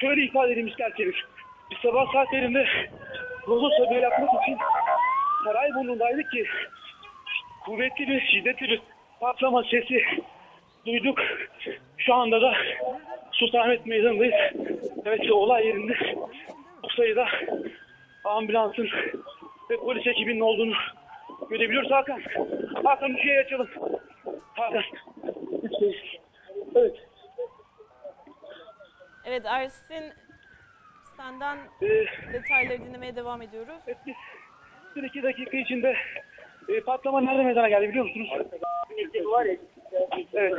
şöyle ifade edeyim isterseniz. Biz sabah saatlerinde Rodos haberi yapmak için Sarayburnu'ndaydık ki kuvvetli bir, şiddetli bir patlama sesi duyduk. Şu anda da Sultanahmet Meydanı'ndayız. Evet olay yerinde bu sayıda ambulansın ve polis ekibinin olduğunu görebiliyoruz. Hakan, Hakan bir şey açalım. Hakan. Evet. Evet Ersin senden Ee, detayları dinlemeye devam ediyoruz. Evet, biz bir iki dakika içinde e, patlama nerede meydana geldi biliyor musunuz? Evet.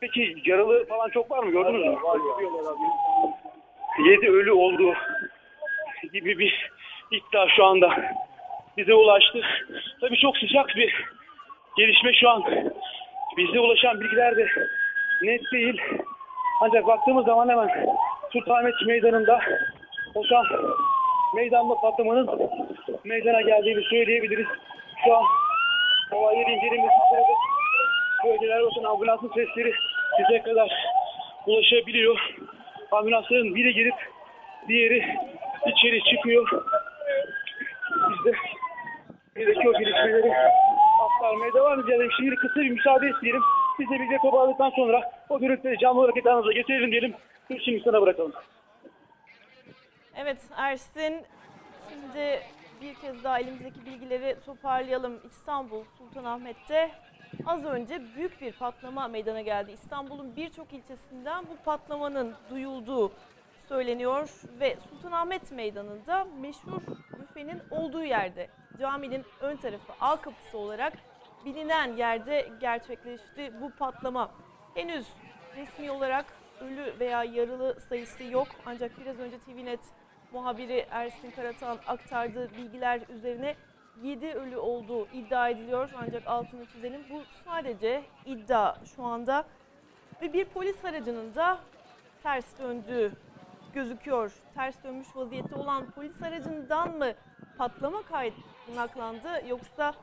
Peki yaralı falan çok var mı gördünüz mü? Yedi ölü olduğu gibi bir iddia şu anda bize ulaştı. Tabii çok sıcak bir gelişme şu an. Bize ulaşan bilgiler de net değil. Ancak baktığımız zaman hemen Sultanahmet Meydanı'nda oluşan meydanda patlamanın meydana geldiğini söyleyebiliriz. Şu an incelemesi sırada bölgeler olsun ambulansın sesleri bize kadar ulaşabiliyor. Ambulansların biri girip diğeri içeri çıkıyor. Biz de o gelişmeleri aktarmaya devam edeceğiz. Şimdi kısa bir müsaade isteyelim. Biz de bize toparladıktan sonra o görüntüleri canlı olarak ekranınıza getirelim diyelim. Şimdi sana bırakalım. Evet Ersin şimdi bir kez daha elimizdeki bilgileri toparlayalım. İstanbul Sultanahmet'te az önce büyük bir patlama meydana geldi. İstanbul'un birçok ilçesinden bu patlamanın duyulduğu söyleniyor ve Sultanahmet Meydanı'nda meşhur büfenin olduğu yerde caminin ön tarafı A kapısı olarak bilinen yerde gerçekleşti bu patlama. Henüz resmi olarak ölü veya yaralı sayısı yok ancak biraz önce TVNet muhabiri Ersin Karatan aktardığı bilgiler üzerine 7 ölü olduğu iddia ediliyor. Ancak altını çizelim bu sadece iddia şu anda. Ve bir polis aracının da ters döndüğü gözüküyor. Ters dönmüş vaziyette olan polis aracından mı patlama kaynaklandı yoksa